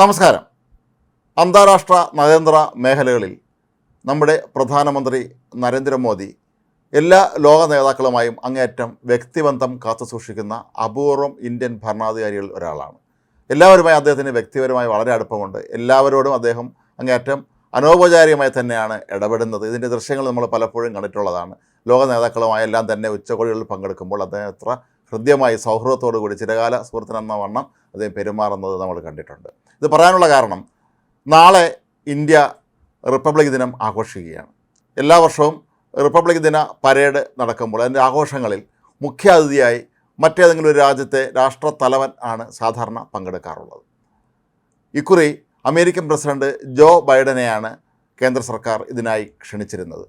നമസ്കാരം. അന്താരാഷ്ട്ര നയതന്ത്ര മേഖലകളിൽ നമ്മുടെ പ്രധാനമന്ത്രി നരേന്ദ്രമോദി എല്ലാ ലോക നേതാക്കളുമായും അങ്ങേയറ്റം വ്യക്തിബന്ധം കാത്തുസൂക്ഷിക്കുന്ന അപൂർവം ഇന്ത്യൻ ഭരണാധികാരികളിൽ ഒരാളാണ്. എല്ലാവരുമായി അദ്ദേഹത്തിന് വ്യക്തിപരമായി വളരെ അടുപ്പമുണ്ട്. എല്ലാവരോടും അദ്ദേഹം അങ്ങേയറ്റം അനൗപചാരികമായി തന്നെയാണ് ഇടപെടുന്നത്. ഇതിന്റെ ദൃശ്യങ്ങൾ നമ്മൾ പലപ്പോഴും കണ്ടിട്ടുള്ളതാണ്. ലോക നേതാക്കളുമായി എല്ലാം തന്നെ ഉച്ചകോടികളിൽ പങ്കെടുക്കുമ്പോൾ അദ്ദേഹം എത്ര ഹൃദ്യമായി സൗഹൃദത്തോടു കൂടി ചിരകാല സുഹൃത്തിനെന്ന വണ്ണം അദ്ദേഹം പെരുമാറുന്നത് നമ്മൾ കണ്ടിട്ടുണ്ട്. ഇത് പറയാനുള്ള കാരണം നാളെ ഇന്ത്യ റിപ്പബ്ലിക് ദിനം ആഘോഷിക്കുകയാണ്. എല്ലാ വർഷവും റിപ്പബ്ലിക് ദിന പരേഡ് നടക്കുമ്പോൾ അതിന്റെ ആഘോഷങ്ങളിൽ മുഖ്യാതിഥിയായി മറ്റേതെങ്കിലും ഒരു രാജ്യത്തെ രാഷ്ട്രത്തലവൻ ആണ് സാധാരണ പങ്കെടുക്കാറുള്ളത്. ഇക്കുറി അമേരിക്കൻ പ്രസിഡന്റ് ജോ ബൈഡനെയാണ് കേന്ദ്ര സർക്കാർ ഇതിനായി ക്ഷണിച്ചിരുന്നത്.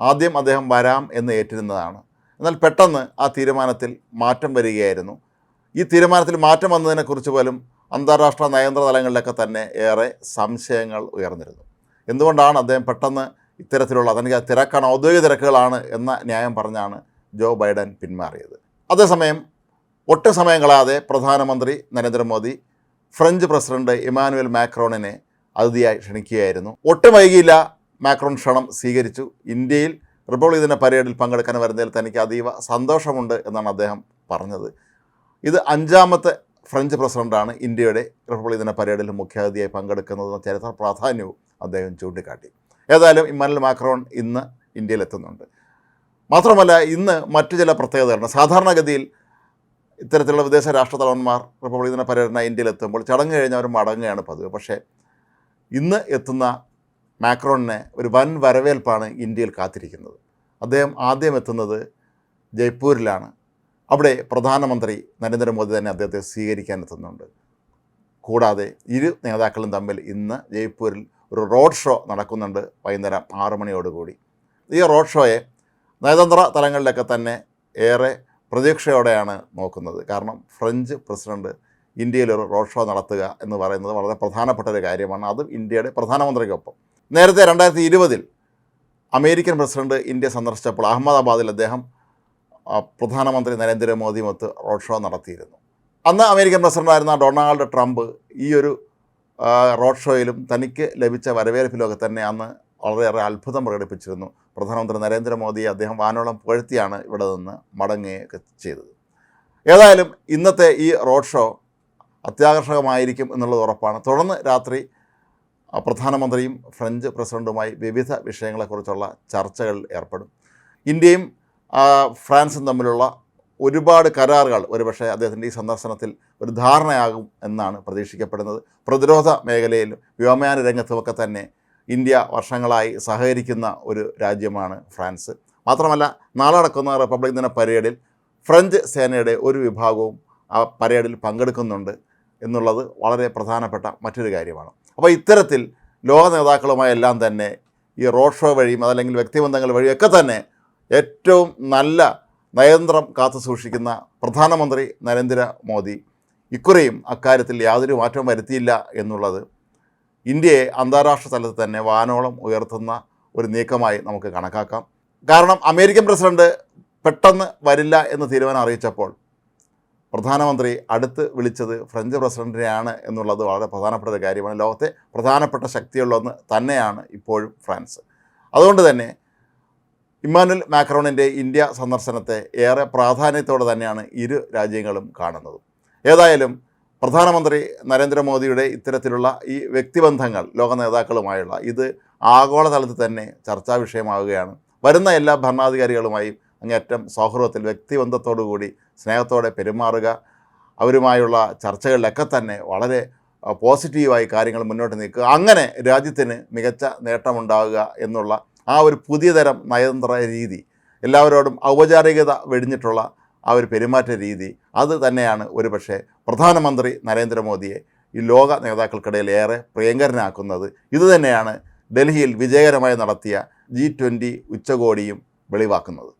ആദ്യം അദ്ദേഹം വരാം എന്ന് ഏറ്റിരുന്നതാണ്. എന്നാൽ പെട്ടെന്ന് ആ തീരുമാനത്തിൽ മാറ്റം വരികയായിരുന്നു. ഈ തീരുമാനത്തിൽ മാറ്റം വന്നതിനെക്കുറിച്ച് പോലും അന്താരാഷ്ട്ര നയതന്ത്ര തലങ്ങളിലൊക്കെ തന്നെ ഏറെ സംശയങ്ങൾ ഉയർന്നിരുന്നു. എന്തുകൊണ്ടാണ് അദ്ദേഹം പെട്ടെന്ന് ഇത്തരത്തിലുള്ള തനിക്ക് തിരക്കാണ് ഔദ്യോഗിക തിരക്കുകളാണ് എന്ന ന്യായം പറഞ്ഞാണ് ജോ ബൈഡൻ പിന്മാറിയത്. അതേസമയം ഒട്ടും സമയങ്ങളാതെ പ്രധാനമന്ത്രി നരേന്ദ്രമോദി ഫ്രഞ്ച് പ്രസിഡന്റ് ഇമാനുവൽ മാക്രോണിനെ അതിഥിയായി ക്ഷണിക്കുകയായിരുന്നു. ഒട്ടും വൈകിയില്ല മാക്രോൺ ക്ഷണം സ്വീകരിച്ചു. ഇന്ത്യയിൽ റിപ്പബ്ലിക് ദിന പരേഡിൽ പങ്കെടുക്കാൻ വരുന്നതിൽ തനിക്ക് അതീവ സന്തോഷമുണ്ട് എന്നാണ് അദ്ദേഹം പറഞ്ഞത്. ഇത് അഞ്ചാമത്തെ ഫ്രഞ്ച് പ്രസിഡന്റാണ് ഇന്ത്യയുടെ റിപ്പബ്ലിക് ദിന പരേഡിൽ മുഖ്യാതിഥിയായി പങ്കെടുക്കുന്നതെന്ന ചരിത്ര പ്രാധാന്യവും അദ്ദേഹം ചൂണ്ടിക്കാട്ടി. ഏതായാലും ഇമ്മാനുവൽ മാക്രോൺ ഇന്ന് ഇന്ത്യയിലെത്തുന്നുണ്ട് മാത്രമല്ല ഇന്ന് മറ്റു ചില പ്രത്യേകതകളുണ്ട്. സാധാരണഗതിയിൽ ഇത്തരത്തിലുള്ള വിദേശ രാഷ്ട്രതലവന്മാർ റിപ്പബ്ലിക് ദിന പരേഡിനായി ഇന്ത്യയിലെത്തുമ്പോൾ ചടങ്ങ് കഴിഞ്ഞ് അവർ മടങ്ങുകയാണ് പതിവ്. പക്ഷേ ഇന്ന് എത്തുന്ന മാക്രോണിനെ ഒരു വൻ വരവേൽപ്പാണ് ഇന്ത്യയിൽ കാത്തിരിക്കുന്നത്. അദ്ദേഹം ആദ്യം എത്തുന്നത് ജയ്പൂരിലാണ്. അവിടെ പ്രധാനമന്ത്രി നരേന്ദ്രമോദി തന്നെ അദ്ദേഹത്തെ സ്വീകരിക്കാൻ എത്തുന്നുണ്ട്. കൂടാതെ ഇരു നേതാക്കളും തമ്മിൽ ഇന്ന് ജയ്പൂരിൽ ഒരു റോഡ് ഷോ നടക്കുന്നുണ്ട് വൈകുന്നേരം ആറ് മണിയോടുകൂടി. ഈ റോഡ് ഷോയെ നയതന്ത്ര തലങ്ങളിലൊക്കെ തന്നെ ഏറെ പ്രതീക്ഷയോടെയാണ് നോക്കുന്നത്. കാരണം ഫ്രഞ്ച് പ്രസിഡന്റ് ഇന്ത്യയിൽ ഒരു റോഡ് ഷോ നടത്തുക എന്ന് പറയുന്നത് വളരെ പ്രധാനപ്പെട്ട ഒരു കാര്യമാണ്. അതും ഇന്ത്യയുടെ പ്രധാനമന്ത്രിക്കൊപ്പം. നേരത്തെ രണ്ടായിരത്തി ഇരുപതിൽ അമേരിക്കൻ പ്രസിഡന്റ് ഇന്ത്യ സന്ദർശിച്ചപ്പോൾ അഹമ്മദാബാദിൽ അദ്ദേഹം പ്രധാനമന്ത്രി നരേന്ദ്രമോദിയുമൊത്ത് റോഡ് ഷോ നടത്തിയിരുന്നു. അന്ന് അമേരിക്കൻ പ്രസിഡന്റായിരുന്ന ഡൊണാൾഡ് ട്രംപ് ഈ ഒരു റോഡ് ഷോയിലും തനിക്ക് ലഭിച്ച വരവേൽപ്പിലൊക്കെ തന്നെ അന്ന് വളരെയേറെ അത്ഭുതം പ്രകടിപ്പിച്ചിരുന്നു. പ്രധാനമന്ത്രി നരേന്ദ്രമോദിയെ അദ്ദേഹം വാനോളം പുകഴ്ത്തിയാണ് ഇവിടെ നിന്ന് മടങ്ങുകയൊക്കെ ചെയ്തത്. ഏതായാലും ഇന്നത്തെ ഈ റോഡ് ഷോ അത്യാകർഷകമായിരിക്കും എന്നുള്ളത് ഉറപ്പാണ്. തുടർന്ന് രാത്രി പ്രധാനമന്ത്രിയും ഫ്രഞ്ച് പ്രസിഡന്റുമായി വിവിധ വിഷയങ്ങളെക്കുറിച്ചുള്ള ചർച്ചകൾ ഏർപ്പെടും. ഇന്ത്യയും ഫ്രാൻസും തമ്മിലുള്ള ഒരുപാട് കരാറുകൾ ഒരുപക്ഷെ അദ്ദേഹത്തിന്റെ ഈ സന്ദർശനത്തിൽ ഒരു ധാരണയാകും എന്നാണ് പ്രതീക്ഷിക്കപ്പെടുന്നത്. പ്രതിരോധ മേഖലയിലും വ്യോമയാന രംഗത്തുമൊക്കെ തന്നെ ഇന്ത്യ വർഷങ്ങളായി സഹകരിക്കുന്ന ഒരു രാജ്യമാണ് ഫ്രാൻസ്. മാത്രമല്ല നാളെ നടക്കുന്ന റിപ്പബ്ലിക് ദിന പരേഡിൽ ഫ്രഞ്ച് സേനയുടെ ഒരു വിഭാഗവും ആ പരേഡിൽ പങ്കെടുക്കുന്നുണ്ട് എന്നുള്ളത് വളരെ പ്രധാനപ്പെട്ട മറ്റൊരു കാര്യമാണ്. അപ്പോൾ ഇത്തരത്തിൽ ലോക നേതാക്കളുമായെല്ലാം തന്നെ ഈ റോഡ് ഷോ വഴിയും അതല്ലെങ്കിൽ വ്യക്തിബന്ധങ്ങൾ വഴിയൊക്കെ തന്നെ ഏറ്റവും നല്ല നയതന്ത്രം കാത്തു സൂക്ഷിക്കുന്ന പ്രധാനമന്ത്രി നരേന്ദ്രമോദി ഇക്കുറിയും അക്കാര്യത്തിൽ യാതൊരു മാറ്റവും വരുത്തിയില്ല എന്നുള്ളത് ഇന്ത്യയെ അന്താരാഷ്ട്ര തലത്തിൽ തന്നെ വാനോളം ഉയർത്തുന്ന ഒരു നീക്കമായി നമുക്ക് കണക്കാക്കാം. കാരണം അമേരിക്കൻ പ്രസിഡന്റ് പെട്ടെന്ന് വരില്ല എന്ന് തീരുമാനം അറിയിച്ചപ്പോൾ പ്രധാനമന്ത്രി അടുത്ത് വിളിച്ചത് ഫ്രഞ്ച് പ്രസിഡന്റിനെയാണ് എന്നുള്ളത് വളരെ പ്രധാനപ്പെട്ട ഒരു കാര്യമാണ്. ലോകത്തെ പ്രധാനപ്പെട്ട ശക്തിയുള്ള ഒന്ന് തന്നെയാണ് ഇപ്പോഴും ഫ്രാൻസ്. അതുകൊണ്ട് തന്നെ ഇമ്മാനുവൽ മാക്രോണിന്റെ ഇന്ത്യ സന്ദർശനത്തെ ഏറെ പ്രാധാന്യത്തോടെ തന്നെയാണ് ഇരു രാജ്യങ്ങളും കാണുന്നത്. ഏതായാലും പ്രധാനമന്ത്രി നരേന്ദ്രമോദിയുടെ ഇത്തരത്തിലുള്ള ഈ വ്യക്തിബന്ധങ്ങൾ ലോക നേതാക്കളുമായുള്ള ഇത് ആഗോളതലത്തിൽ തന്നെ ചർച്ചാ വിഷയമാവുകയാണ്. വരുന്ന എല്ലാ ഭരണാധികാരികളുമായും അങ്ങേറ്റം സൗഹൃദത്തിൽ വ്യക്തിബന്ധത്തോടുകൂടി സ്നേഹത്തോടെ പെരുമാറുക. അവരുമായുള്ള ചർച്ചകളിലൊക്കെ തന്നെ വളരെ പോസിറ്റീവായി കാര്യങ്ങൾ മുന്നോട്ട് നീക്കുക. അങ്ങനെ രാജ്യത്തിന് മികച്ച നേട്ടമുണ്ടാകുക എന്നുള്ള ആ ഒരു പുതിയ തരം നയതന്ത്ര രീതി എല്ലാവരോടും ഔപചാരികത വെടിഞ്ഞിട്ടുള്ള ആ ഒരു പെരുമാറ്റ രീതി അത് തന്നെയാണ് ഒരുപക്ഷെ പ്രധാനമന്ത്രി നരേന്ദ്രമോദിയെ ഈ ലോക നേതാക്കൾക്കിടയിൽ ഏറെ പ്രിയങ്കരനാക്കുന്നത്. ഇതുതന്നെയാണ് ഡൽഹിയിൽ വിജയകരമായി നടത്തിയ ജി ട്വന്റി ഉച്ചകോടിയും വെളിവാക്കുന്നത്.